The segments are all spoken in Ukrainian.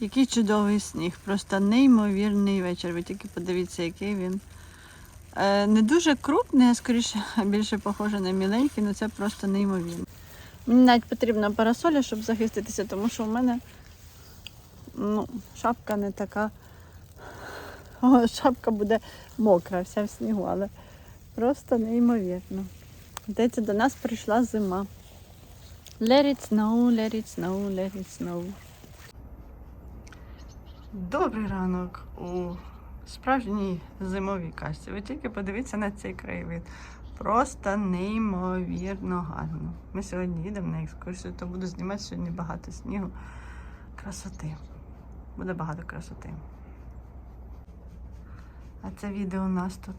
Який чудовий сніг, просто неймовірний вечір. Ви тільки подивіться, який він. Е, не дуже крупний, а скоріше більше похоже на міленький, але це просто неймовірно. Мені навіть потрібна парасоля, щоб захиститися, тому що в мене ну, шапка не така. О, шапка буде мокра, вся в снігу, але просто неймовірно. Здається, до нас прийшла зима. Let it snow, let it snow, let it snow. Добрий ранок у справжній зимовій кашці. Ви тільки подивіться на цей краєвид. Просто неймовірно гарно. Ми сьогодні їдемо на екскурсію, то буду знімати сьогодні багато снігу. Красоти. Буде багато красоти. А це відео у нас тут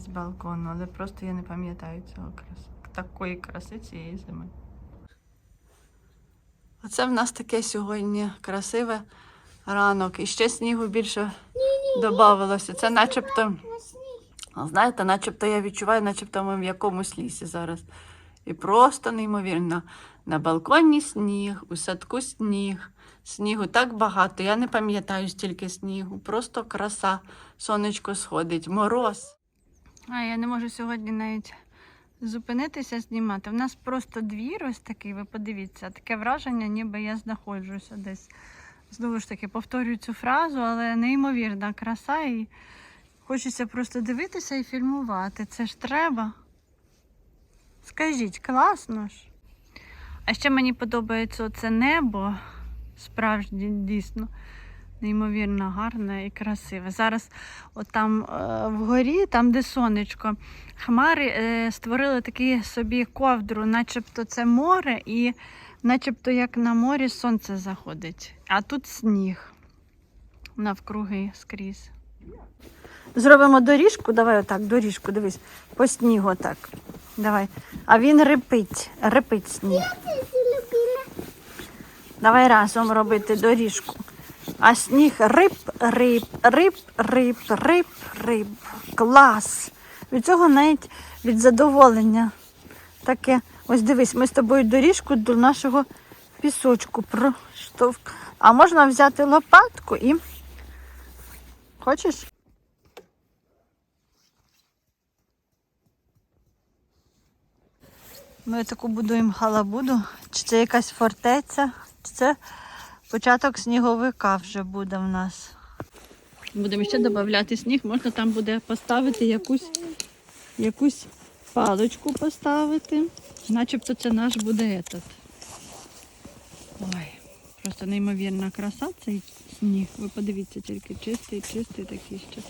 з балкону, але просто я не пам'ятаю цього краси. Такої краси цієї зими. Оце в нас таке сьогодні красиве ранок. І ще снігу більше додавалося. Це начебто, знаєте, начебто я відчуваю, начебто ми в якомусь лісі зараз. І просто неймовірно. На балконі сніг, у садку сніг. Снігу так багато. Я не пам'ятаю стільки снігу. Просто краса. Сонечко сходить, мороз. А я не можу сьогодні навіть зупинитися знімати. У нас просто двір ось такий, ви подивіться, таке враження, ніби я знаходжуся десь. Знову ж таки, повторюю цю фразу, але неймовірна краса і хочеться просто дивитися і фільмувати. Це ж треба. Скажіть, класно ж. А ще мені подобається це небо. Справжнє дійсно неймовірно гарне і красиве. Зараз от там е, вгорі, там де сонечко, хмари е, створили такі собі ковдру, начебто це море, і начебто як на морі сонце заходить. А тут сніг навкруги скрізь. Зробимо доріжку, давай отак, доріжку, дивись, по снігу отак. Давай. А він рипить, рипить сніг. Давай разом робити доріжку. А сніг рип, рип, рип, рип, рип, рип. Клас. Від цього навіть від задоволення. Таке. Ось дивись, ми з тобою доріжку до нашого пісочку проштовх. А можна взяти лопатку і. Хочеш? Ми таку будуємо халабуду. Чи це якась фортеця, чи це початок сніговика вже буде в нас. Будемо ще додати сніг, можна там буде поставити якусь, якусь паличку поставити. Начебто це наш буде этот. Ой, просто неймовірна краса цей сніг. Ви подивіться, тільки чистий, чистий такий ще.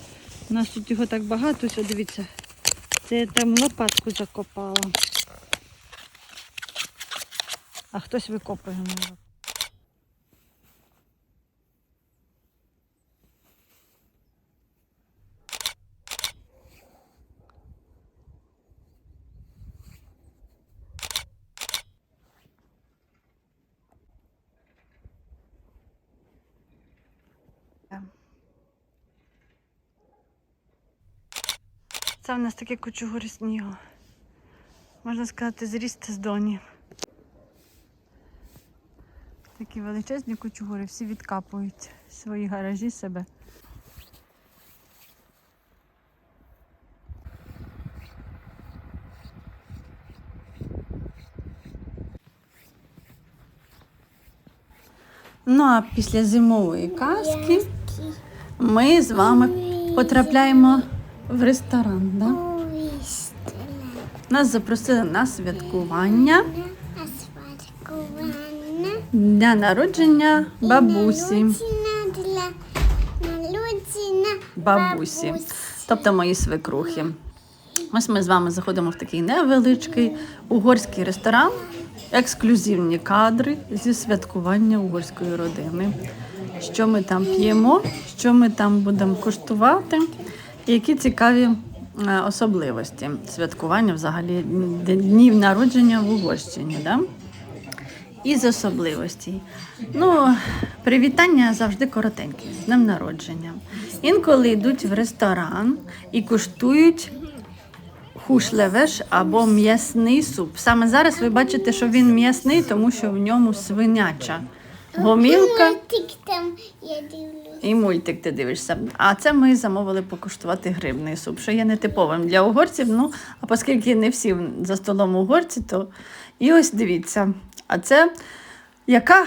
У нас тут його так багато, все, дивіться. Це я там лопатку закопала. А хтось викопує може. Це в нас таке кучугури снігу. Можна сказати, зріст з доні. Такі величезні кучугури, всі відкапують свої гаражі себе. Ну а після зимової казки ми з вами потрапляємо в ресторан. Да? Нас запросили на святкування дня народження бабусі. Бабусі. Тобто мої свекрухи. Ось ми з вами заходимо в такий невеличкий угорський ресторан, ексклюзивні кадри зі святкування угорської родини. Що ми там п'ємо, що ми там будемо куштувати, і які цікаві е, особливості святкування взагалі днів народження в Угорщині. Да? Із особливостей. Ну, привітання завжди коротенькі, з днем народження. Інколи йдуть в ресторан і куштують хушлевеш або м'ясний суп. Саме зараз ви бачите, що він м'ясний, тому що в ньому свиняча гомілка там я. І мультик ти дивишся. А це ми замовили покуштувати грибний суп, що є нетиповим для угорців. Ну, а оскільки не всі за столом угорці, то і ось дивіться. А це яка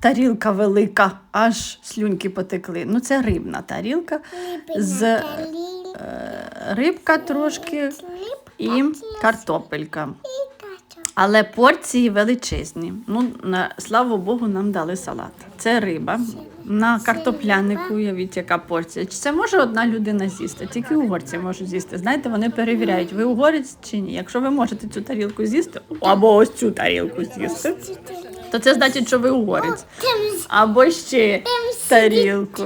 тарілка велика, аж слюньки потекли. Ну, це рибна тарілка. З е, рибка трошки і картопелька. Але порції величезні. Ну, на, слава Богу, нам дали салат. Це риба. На картоплянику, уявіть, яка порція. Чи це може одна людина з'їсти? Тільки угорці можуть з'їсти. Знаєте, вони перевіряють, ви угорець чи ні. Якщо ви можете цю тарілку з'їсти, або ось цю тарілку з'їсти, то це значить, що ви угорець. Або ще тарілку.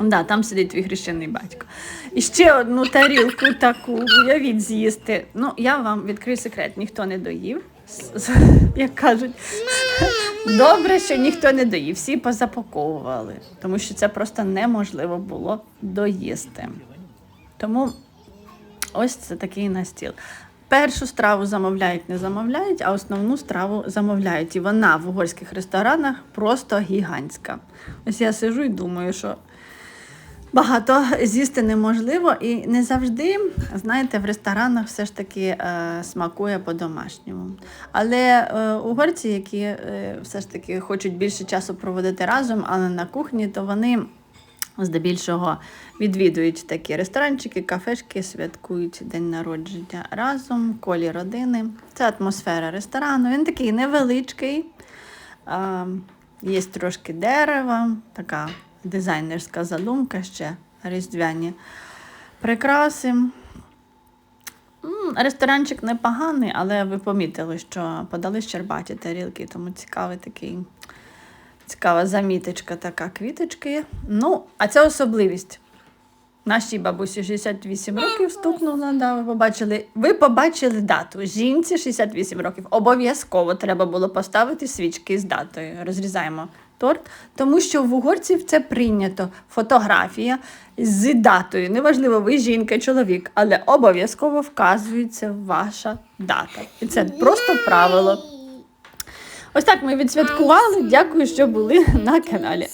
Да, там сидить твій хрещений батько. І ще одну тарілку таку, уявіть, з'їсти. Ну, я вам відкрию секрет, ніхто не доїв. Як кажуть, добре, що ніхто не доїв, всі позапаковували, тому що це просто неможливо було доїсти. Тому ось це такий настіл. Першу страву замовляють, не замовляють, а основну страву замовляють. І вона в угорських ресторанах просто гігантська. Ось я сижу і думаю, що багато з'їсти неможливо, і не завжди, знаєте, в ресторанах все ж таки е, смакує по-домашньому. Але е, угорці, які е, все ж таки хочуть більше часу проводити разом, але на кухні, то вони здебільшого відвідують такі ресторанчики, кафешки, святкують день народження разом, колі родини. Це атмосфера ресторану. Він такий невеличкий. А, є трошки дерева, така дизайнерська задумка ще різдвяні прикраси. Ресторанчик непоганий, але ви помітили, що подали щербаті тарілки, тому цікавий такий, цікава заміточка, така квіточки. Ну, а це особливість. Нашій бабусі 68 років стукнула, да, ви побачили. Ви побачили дату. Жінці 68 років. Обов'язково треба було поставити свічки з датою. Розрізаємо торт, тому що в угорців це прийнято. Фотографія з датою. Неважливо, ви жінка, чоловік, але обов'язково вказується ваша дата. І це просто правило. Ось так ми відсвяткували. Дякую, що були на каналі.